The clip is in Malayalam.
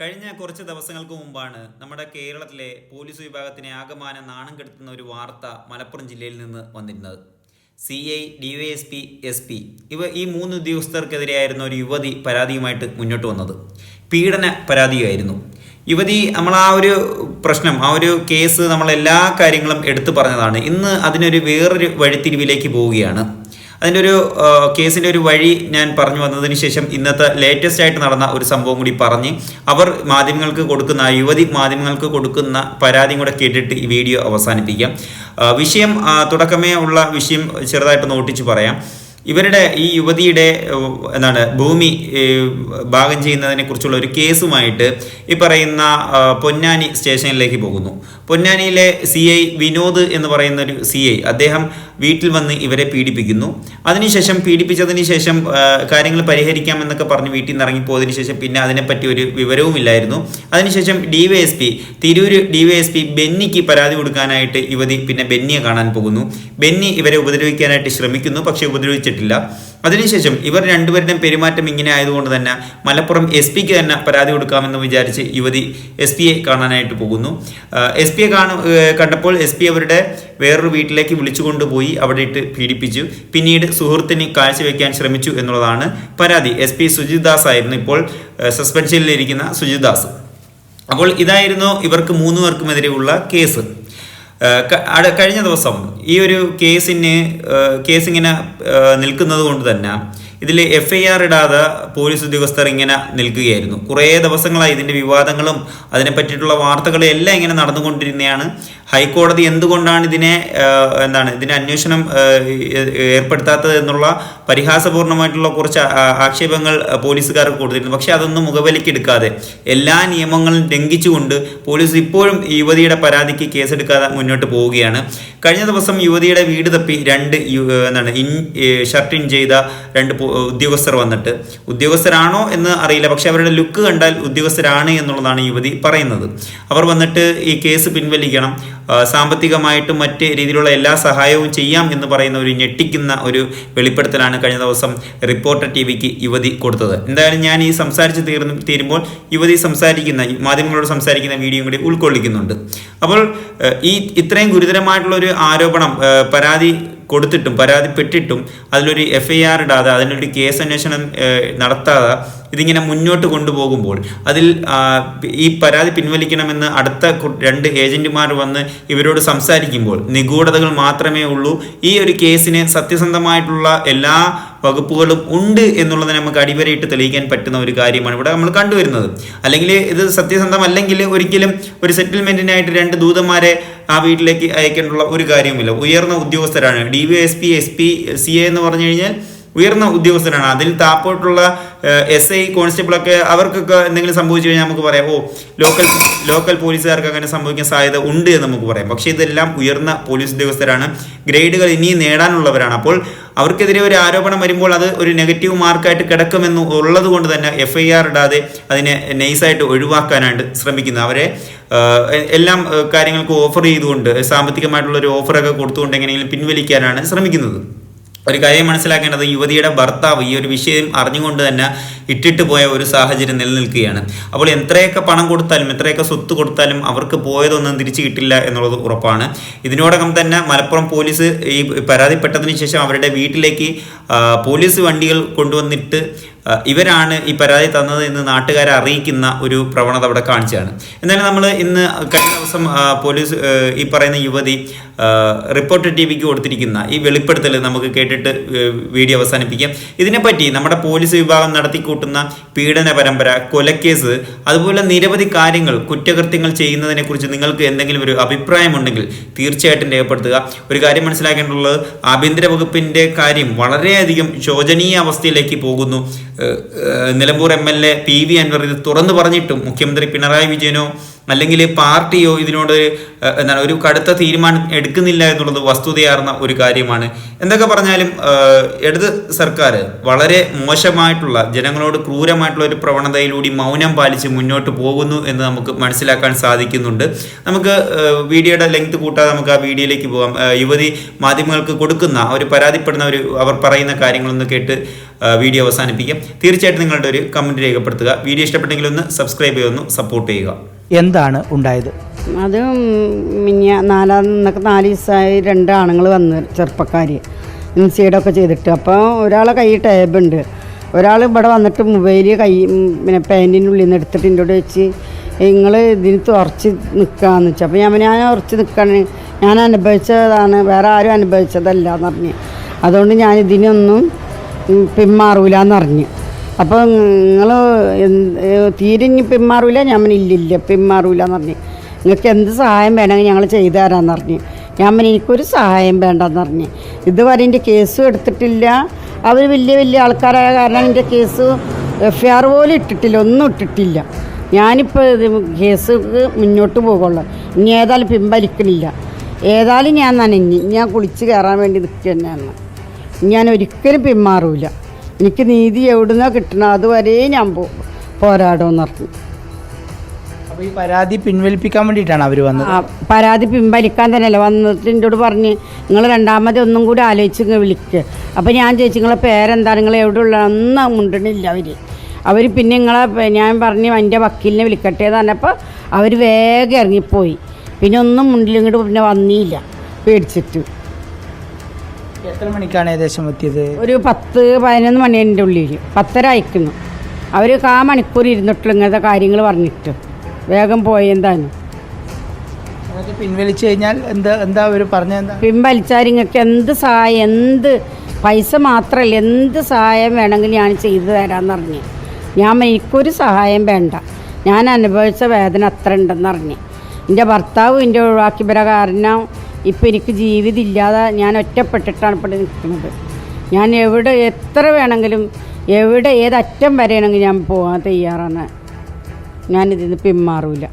കഴിഞ്ഞ കുറച്ച് ദിവസങ്ങൾക്ക് മുമ്പാണ് നമ്മുടെ കേരളത്തിലെ പോലീസ് വിഭാഗത്തിനെ ആകമാനം നാണം കെടുത്തുന്ന ഒരു വാർത്ത മലപ്പുറം ജില്ലയിൽ നിന്ന് വന്നിരുന്നത്. C I D Y S P S P ഇവ ഈ മൂന്ന് ഉദ്യോഗസ്ഥർക്കെതിരെയായിരുന്നു ഒരു യുവതി പരാതിയുമായിട്ട് മുന്നോട്ട് വന്നത്. പീഡന പരാതിയായിരുന്നു. യുവതി നമ്മൾ ആ ഒരു പ്രശ്നം ആ ഒരു കേസ് നമ്മൾ എല്ലാ കാര്യങ്ങളും എടുത്തു പറഞ്ഞതാണ്. ഇന്ന് അതിനൊരു വേറൊരു വഴിത്തിരിവിലേക്ക് പോവുകയാണ്. അതിന്റെ ഒരു കേസിന്റെ ഒരു വഴി ഞാൻ പറഞ്ഞു വന്നതിന് ശേഷം ഇന്നത്തെ ലേറ്റസ്റ്റ് ആയിട്ട് നടന്ന ഒരു സംഭവം കൂടി പറഞ്ഞ് അവർ മാധ്യമങ്ങൾക്ക് കൊടുക്കുന്ന യുവതി മാധ്യമങ്ങൾക്ക് കൊടുക്കുന്ന പരാതിയും കൂടെ കേട്ടിട്ട് ഈ വീഡിയോ അവസാനിപ്പിക്കാം. വിഷയം തുടക്കമേ ഉള്ള വിഷയം ചെറുതായിട്ട് നോട്ടിച്ച് പറയാം. ഇവരുടെ ഈ യുവതിയുടെ എന്താണ് ഭൂമി ഭാഗം ചെയ്യുന്നതിനെ കുറിച്ചുള്ള ഒരു കേസുമായിട്ട് ഈ പറയുന്ന പൊന്നാനി സ്റ്റേഷനിലേക്ക് പോകുന്നു. പൊന്നാനിയിലെ സി ഐ വിനോദ് എന്ന് പറയുന്ന ഒരു സി ഐ അദ്ദേഹം വീട്ടിൽ വന്ന് ഇവരെ പീഡിപ്പിക്കുന്നു. അതിനുശേഷം പീഡിപ്പിച്ചതിന് ശേഷം കാര്യങ്ങൾ പരിഹരിക്കാമെന്നൊക്കെ പറഞ്ഞ് വീട്ടിൽ നിന്ന് ഇറങ്ങിപ്പോയതിനു ശേഷം പിന്നെ അതിനെപ്പറ്റി ഒരു വിവരവും ഇല്ലായിരുന്നു. അതിനുശേഷം D Y S P Tirur D Y S P ബെന്നിക്ക് പരാതി കൊടുക്കാനായിട്ട് യുവതി പിന്നെ ബെന്നിയെ കാണാൻ പോകുന്നു. ബെന്നി ഇവരെ ഉപദ്രവിക്കാനായിട്ട് ശ്രമിക്കുന്നു. പക്ഷേ ഉപദ്രവിച്ചിട്ടില്ല അതിനുശേഷം ഇവർ രണ്ടുപേരുടെയും പെരുമാറ്റം ഇങ്ങനെ ആയതുകൊണ്ട് തന്നെ മലപ്പുറം എസ് പിക്ക് തന്നെ പരാതി കൊടുക്കാമെന്ന് വിചാരിച്ച് യുവതി എസ് പിയെ കാണാനായിട്ട് പോകുന്നു. എസ് പിയെ കാണു കണ്ടപ്പോൾ എസ് പി അവരുടെ വേറൊരു വീട്ടിലേക്ക് വിളിച്ചു കൊണ്ടുപോയി അവിടെ ഇട്ട് പീഡിപ്പിച്ചു. പിന്നീട് സുഹൃത്തിന് കാഴ്ചവെക്കാൻ ശ്രമിച്ചു എന്നുള്ളതാണ് പരാതി. എസ് പി സുജിദാസ് ആയിരുന്നു ഇപ്പോൾ സസ്പെൻഷനിലിരിക്കുന്ന സുജിദാസ് അപ്പോൾ ഇതായിരുന്നു ഇവർക്ക് മൂന്ന് പേർക്കുമെതിരെയുള്ള കേസ്. കഴിഞ്ഞ ദിവസം ഈ ഒരു കേസിന് കേസിങ്ങനെ നിൽക്കുന്നത് കൊണ്ട് തന്നെ ഇതിൽ എഫ് ഐ ആർ ഇടാതെ പോലീസ് ഉദ്യോഗസ്ഥർ ഇങ്ങനെ നിൽക്കുകയായിരുന്നു. കുറേ ദിവസങ്ങളായി ഇതിന്റെ വിവാദങ്ങളും അതിനെ പറ്റിയിട്ടുള്ള വാർത്തകളും എല്ലാം ഇങ്ങനെ നടന്നുകൊണ്ടിരുന്നതാണ് ഹൈക്കോടതി എന്തുകൊണ്ടാണ് ഇതിനെ എന്താണ് ഇതിനെ അന്വേഷണം ഏർപ്പെടുത്താത്തത് എന്നുള്ള പരിഹാസപൂർണമായിട്ടുള്ള കുറച്ച് ആക്ഷേപങ്ങൾ പോലീസുകാർക്ക് കൊടുത്തിരുന്നു. പക്ഷേ അതൊന്നും മുഖവിലക്കെടുക്കാതെ എല്ലാ നിയമങ്ങളും ലംഘിച്ചുകൊണ്ട് പോലീസ് ഇപ്പോഴും യുവതിയുടെ പരാതിക്ക് കേസെടുക്കാതെ മുന്നോട്ട് പോവുകയാണ്. കഴിഞ്ഞ ദിവസം യുവതിയുടെ വീട് തപ്പി രണ്ട് എന്താണ് ഇൻ ഷർട്ട് ഇൻ ചെയ്ത രണ്ട് ഉദ്യോഗസ്ഥർ വന്നിട്ട് ഉദ്യോഗസ്ഥരാണോ എന്ന് അറിയില്ല പക്ഷെ അവരുടെ ലുക്ക് കണ്ടാൽ ഉദ്യോഗസ്ഥരാണ് എന്നുള്ളതാണ് യുവതി പറയുന്നത്. അവർ വന്നിട്ട് ഈ കേസ് പിൻവലിക്കണം സാമ്പത്തികമായിട്ടും മറ്റ് രീതിയിലുള്ള എല്ലാ സഹായവും ചെയ്യാം എന്ന് പറയുന്ന ഒരു ഞെട്ടിക്കുന്ന ഒരു വെളിപ്പെടുത്തലാണ് കഴിഞ്ഞ ദിവസം റിപ്പോർട്ടർ ടി വിക്ക് യുവതി കൊടുത്തത്. എന്തായാലും ഞാൻ ഈ സംസാരിച്ച് തീർന്ന് തീരുമ്പോൾ യുവതി സംസാരിക്കുന്ന മാധ്യമങ്ങളോട് സംസാരിക്കുന്ന വീഡിയോ കൂടി ഉൾക്കൊള്ളിക്കുന്നുണ്ട്. അപ്പോൾ ഈ ഇത്രയും ഗുരുതരമായിട്ടുള്ള ഒരു ആരോപണം പരാതി കൊടുത്തിട്ടും പരാതിപ്പെട്ടിട്ടും അതിലൊരു എഫ് ഐ ആർ ഇടാതെ അതിനൊരു കേസ് അന്വേഷണം നടത്താതെ ഇതിങ്ങനെ മുന്നോട്ട് കൊണ്ടുപോകുമ്പോൾ അതിൽ ഈ പരാതി പിൻവലിക്കണമെന്ന് അടുത്ത രണ്ട് ഏജന്റുമാർ വന്ന് ഇവരോട് സംസാരിക്കുമ്പോൾ നിഗൂഢതകൾ മാത്രമേ ഉള്ളൂ. ഈ ഒരു കേസിന് സത്യസന്ധമായിട്ടുള്ള എല്ലാ വകുപ്പുകളും ഉണ്ട് എന്നുള്ളത് നമുക്ക് അടിവരയിട്ട് തെളിയിക്കാൻ പറ്റുന്ന ഒരു കാര്യമാണ് ഇവിടെ നമ്മൾ കണ്ടുവരുന്നത്. അല്ലെങ്കിൽ ഇത് സത്യസന്ധമല്ലെങ്കിൽ ഒരിക്കലും ഒരു സെറ്റിൽമെന്റിനായിട്ട് രണ്ട് ദൂതന്മാരെ ആ വീട്ടിലേക്ക് അയക്കേണ്ടുള്ള ഒരു കാര്യവുമില്ല. ഉയർന്ന ഉദ്യോഗസ്ഥരാണ്. D V S P S P C എന്ന് പറഞ്ഞു കഴിഞ്ഞാൽ ഉയർന്ന ഉദ്യോഗസ്ഥരാണ് അതിൽ താപ്പോട്ടുള്ള എസ് ഐ കോൺസ്റ്റബിളൊക്കെ അവർക്കൊക്കെ എന്തെങ്കിലും സംഭവിച്ചു കഴിഞ്ഞാൽ നമുക്ക് പറയാം ഓ ലോക്കൽ ലോക്കൽ പോലീസുകാർക്ക് അങ്ങനെ സംഭവിക്കാൻ സാധ്യത ഉണ്ട് എന്ന് നമുക്ക് പറയാം. പക്ഷേ ഇതെല്ലാം ഉയർന്ന പോലീസ് ഉദ്യോഗസ്ഥരാണ്. ഗ്രേഡുകൾ ഇനിയും നേടാനുള്ളവരാണ്. അപ്പോൾ അവർക്കെതിരെ ഒരു ആരോപണം വരുമ്പോൾ അത് ഒരു നെഗറ്റീവ് മാർക്കായിട്ട് കിടക്കുമെന്ന് ഉള്ളത് കൊണ്ട് തന്നെ എഫ് ഐ ആർ ഇടാതെ അതിനെ നൈസായിട്ട് ഒഴിവാക്കാനായിട്ട് ശ്രമിക്കുന്നത് അവരെ എല്ലാം കാര്യങ്ങൾക്ക് ഓഫർ ചെയ്തുകൊണ്ട് സാമ്പത്തികമായിട്ടുള്ള ഒരു ഓഫറൊക്കെ കൊടുത്തുകൊണ്ട് എങ്ങനെയെങ്കിലും പിൻവലിക്കാനാണ് ശ്രമിക്കുന്നത്. ഒരു കാര്യം മനസ്സിലാക്കേണ്ടത് യുവതിയുടെ ഭർത്താവ് ഈ ഒരു വിഷയം അറിഞ്ഞുകൊണ്ട് തന്നെ ഇട്ടിട്ട് പോയ ഒരു സാഹചര്യം നിലനിൽക്കുകയാണ്. അപ്പോൾ എത്രയൊക്കെ പണം കൊടുത്താലും എത്രയൊക്കെ സ്വത്ത് കൊടുത്താലും അവർക്ക് പോയതൊന്നും തിരിച്ചു കിട്ടില്ല എന്നുള്ളത് ഉറപ്പാണ്. ഇതിനോടകം തന്നെ മലപ്പുറം പോലീസ് ഈ പരാതിപ്പെട്ടതിന് ശേഷം അവരുടെ വീട്ടിലേക്ക് പോലീസ് വണ്ടികൾ കൊണ്ടുവന്നിട്ട് ഇവരാണ് ഈ പരാതി തന്നത് എന്ന് നാട്ടുകാരെ അറിയിക്കുന്ന ഒരു പ്രവണത അവിടെ കാണിച്ചാണ് എന്നാലും നമ്മൾ ഇന്ന് കഴിഞ്ഞ ദിവസം പോലീസ് ഈ പറയുന്ന യുവതി റിപ്പോർട്ട് ടി വിക്ക് കൊടുത്തിരിക്കുന്ന ഈ വെളിപ്പെടുത്തൽ നമുക്ക് കേട്ടിട്ട് വീഡിയോ അവസാനിപ്പിക്കാം. ഇതിനെപ്പറ്റി നമ്മുടെ പോലീസ് വിഭാഗം നടത്തിക്കൂട്ടുന്ന പീഡന പരമ്പര കൊലക്കേസ് അതുപോലെ നിരവധി കാര്യങ്ങൾ കുറ്റകൃത്യങ്ങൾ ചെയ്യുന്നതിനെക്കുറിച്ച് നിങ്ങൾക്ക് എന്തെങ്കിലും ഒരു അഭിപ്രായമുണ്ടെങ്കിൽ തീർച്ചയായിട്ടും രേഖപ്പെടുത്തുക. ഒരു കാര്യം മനസ്സിലാക്കേണ്ടുള്ളത് ആഭ്യന്തര വകുപ്പിന്റെ കാര്യം വളരെയധികം ശോചനീയ അവസ്ഥയിലേക്ക് പോകുന്നു Nilambur M L A P V Anwar ഇത് തുറന്നു പറഞ്ഞിട്ടും മുഖ്യമന്ത്രി പിണറായി വിജയനോ അല്ലെങ്കിൽ പാർട്ടിയോ ഇതിനോട് എന്താണ് ഒരു കടുത്ത തീരുമാനം എടുക്കുന്നില്ല എന്നുള്ളത് വസ്തുതയാർന്ന ഒരു കാര്യമാണ്. എന്തൊക്കെ പറഞ്ഞാലും ഇടത് സർക്കാർ വളരെ മോശമായിട്ടുള്ള ജനങ്ങളോട് ക്രൂരമായിട്ടുള്ള ഒരു പ്രവണതയിലൂടെ മൗനം പാലിച്ച് മുന്നോട്ട് പോകുന്നു എന്ന് നമുക്ക് മനസ്സിലാക്കാൻ സാധിക്കുന്നുണ്ട്. നമുക്ക് വീഡിയോയുടെ ലെങ്ത് കൂട്ടാതെ നമുക്ക് ആ വീഡിയോയിലേക്ക് പോകാം. യുവതി മാധ്യമങ്ങൾക്ക് കൊടുക്കുന്ന അവർ പരാതിപ്പെടുന്ന ഒരു അവർ പറയുന്ന കാര്യങ്ങളൊന്ന് കേട്ട് വീഡിയോ അവസാനിപ്പിക്കാം. തീർച്ചയായിട്ടും നിങ്ങളുടെ ഒരു കമന്റ് രേഖപ്പെടുത്തുക. വീഡിയോ ഇഷ്ടപ്പെട്ടെങ്കിൽ ഒന്ന് സബ്സ്ക്രൈബ് ചെയ്തൊന്ന് സപ്പോർട്ട് ചെയ്യുക. എന്താണ് ഉണ്ടായത്? അത് മിഞ്ഞ നാലാം നിന്നൊക്കെ നാല് ദിവസമായി രണ്ട് ആണുങ്ങൾ വന്ന് ചെറുപ്പക്കാർ ഇൻസൈഡൊക്കെ ചെയ്തിട്ട്. അപ്പോൾ ഒരാളെ കൈ ടേബുണ്ട് ഒരാൾ ഇവിടെ വന്നിട്ട് മൊബൈൽ കൈ പിന്നെ പാന്റിന്റെ ഉള്ളിൽ നിന്ന് എടുത്തിട്ട് എന്നോട് വെച്ച് നിങ്ങൾ ഇതിന് തുറച്ച് നിൽക്കാന്ന് വെച്ചു. അപ്പോൾ ഞാൻ ഞാൻ ഉറച്ച് നിൽക്കാണ് ഞാൻ അനുഭവിച്ചതാണ്. വേറെ ആരും അനുഭവിച്ചതല്ല എന്ന് പറഞ്ഞ്. അതുകൊണ്ട് ഞാൻ ഇതിനൊന്നും പിന്മാറൂലെന്ന് പറഞ്ഞു. അപ്പോൾ നിങ്ങൾ തീരെ ഇനി പിന്മാറൂല ഞാൻ പിന്നെ ഇല്ലില്ല പിന്മാറൂല എന്ന് പറഞ്ഞു. നിങ്ങൾക്ക് എന്ത് സഹായം വേണമെങ്കിൽ ഞങ്ങൾ ചെയ്തു തരാമെന്ന് പറഞ്ഞു. ഞാൻ പിന്നെ എനിക്കൊരു സഹായം വേണ്ടെന്ന് പറഞ്ഞു. ഇതുവരെ എന്റെ കേസ് എടുത്തിട്ടില്ല. അവർ വലിയ വലിയ ആൾക്കാരായ കാരണം എന്റെ കേസ് എഫ് ആർ പോലും ഇട്ടിട്ടില്ല ഒന്നും ഇട്ടിട്ടില്ല. ഞാനിപ്പോൾ കേസ് മുന്നോട്ട് പോകുള്ളൂ ഇനി ഏതായാലും പിൻവലിക്കണില്ല. ഏതായാലും ഞാൻ നനഞ്ഞ് ഞാൻ കുളിച്ച് കയറാൻ വേണ്ടി നിൽക്കുക തന്നെയാണ് ഞാൻ ഒരിക്കലും പിന്മാറൂല. എനിക്ക് നീതി എവിടുന്ന കിട്ടണം? അതുവരെ ഞാൻ പോ പോരാടുമെന്ന് പറഞ്ഞു അപ്പോൾ ഈ പരാതി പിൻവലിപ്പിക്കാൻ വേണ്ടിയിട്ടാണ് അവർ വന്നത്? ആ, പരാതി പിൻവലിക്കാൻ തന്നെയല്ല. വന്നിട്ട് എന്നോട് പറഞ്ഞ് നിങ്ങൾ രണ്ടാമത് ഒന്നും കൂടി ആലോചിച്ച് ഇങ്ങ് വിളിക്കുക അപ്പോൾ ഞാൻ ചോദിച്ചു നിങ്ങളെ പേരെന്താ? നിങ്ങൾ എവിടെ ഉള്ള? ഒന്നും മുണ്ടണില്ല അവർ അവർ പിന്നെ നിങ്ങളെ പേ- ഞാൻ പറഞ്ഞ് എന്റെ വക്കീലിനെ വിളിക്കട്ടെ എന്ന് പറഞ്ഞപ്പോൾ അവർ വേഗം ഇറങ്ങിപ്പോയി. പിന്നെ ഒന്നും മുണ്ടിൽ ഇങ്ങോട്ട് പിന്നെ വന്നില്ല. പേടിച്ചിട്ട്. എത്ര മണിക്കാണ് ഏകദേശം എത്തിയത്? ഒരു പത്ത് പതിനൊന്ന് മണിന്റെ ഉള്ളിൽ. പത്തര അയക്കുന്നു അവർ കാ മണിക്കൂർ ഇരുന്നിട്ടുള്ള ഇങ്ങനത്തെ കാര്യങ്ങൾ പറഞ്ഞിട്ട്. വേഗം പോയി എന്താണ്. അതൊക്കെ പിൻവലിച്ചു കഴിഞ്ഞാൽ എന്താ എന്താ അവർ പറഞ്ഞ എന്താ? പിൻവലിച്ചാൽ നിങ്ങൾക്ക് എന്ത് സഹായം എന്ത് പൈസ മാത്രമല്ല എന്ത് സഹായം വേണമെങ്കിലും ഞാൻ ചെയ്തു തരാമെന്ന് പറഞ്ഞു. ഞാൻ എനിക്കൊരു സഹായം വേണ്ട. ഞാൻ അനുഭവിച്ച വേദന അത്ര ഉണ്ടെന്ന് പറഞ്ഞു. എന്റെ ഭർത്താവ് എന്റെ ഒഴിവാക്കി വരാ കാരണം ഇപ്പം എനിക്ക് ജീവിതം ഇല്ലാതെ ഞാൻ ഒറ്റപ്പെട്ടിട്ടാണ് ഇപ്പോൾ നിൽക്കുന്നത്. ഞാൻ എവിടെ എത്ര വേണമെങ്കിലും എവിടെ ഏതറ്റം വരെയാണെങ്കിൽ ഞാൻ പോകാൻ തയ്യാറാണ്. ഞാനിതിന് പിന്മാറൂല.